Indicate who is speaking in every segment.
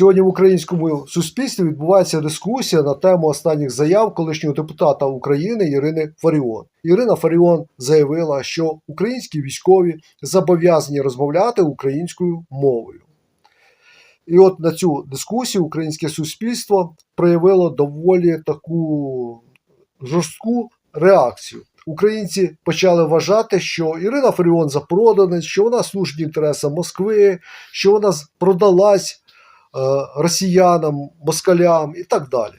Speaker 1: Сьогодні в українському суспільстві відбувається дискусія на тему останніх заяв колишнього депутата України Ірини Фаріон. Ірина Фаріон заявила, що українські військові зобов'язані розмовляти українською мовою. І от на цю дискусію українське суспільство проявило доволі таку жорстку реакцію. Українці почали вважати, що Ірина Фаріон запроданець, що вона служить інтересам Москви, що вона продалась росіянам, москалям і так далі.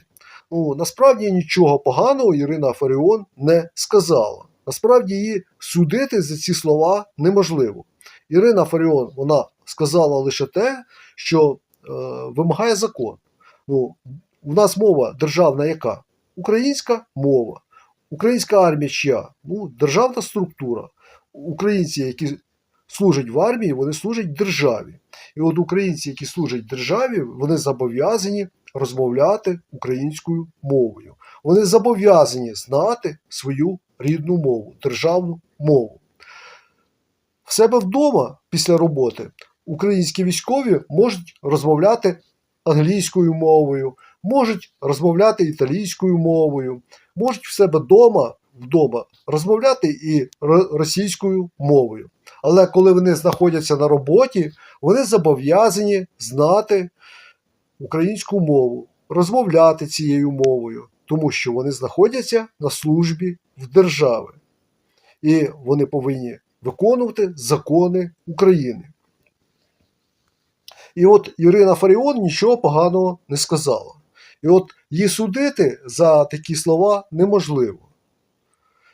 Speaker 1: Ну, насправді нічого поганого Ірина Фаріон не сказала. Насправді її судити за ці слова неможливо. Ірина Фаріон вона сказала лише те, що е, вимагає закон. Ну, у нас мова державна яка? Українська мова. Українська армія чия? Ну, державна структура. Українці, які служать в армії, вони служать державі. І от українці, які служать державі, вони зобов'язані розмовляти українською мовою. Вони зобов'язані знати свою рідну мову, державну мову. В себе вдома після роботи українські військові можуть розмовляти англійською мовою, можуть розмовляти італійською мовою, можуть в себе вдома, вдома розмовляти і російською мовою. Але коли вони знаходяться на роботі, вони зобов'язані знати українську мову, розмовляти цією мовою, тому що вони знаходяться на службі в держави. І вони повинні виконувати закони України. І от Ірина Фаріон нічого поганого не сказала. І от її судити за такі слова неможливо.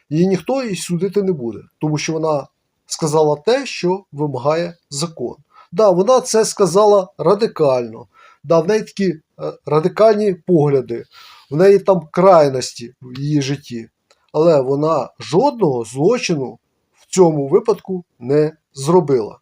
Speaker 1: Її ніхто її судити не буде, тому що вона сказала те, що вимагає закон. Да, вона це сказала радикально. Да, в неї такі е, радикальні погляди, в неї там крайності в її житті. Але вона жодного злочину в цьому випадку не зробила.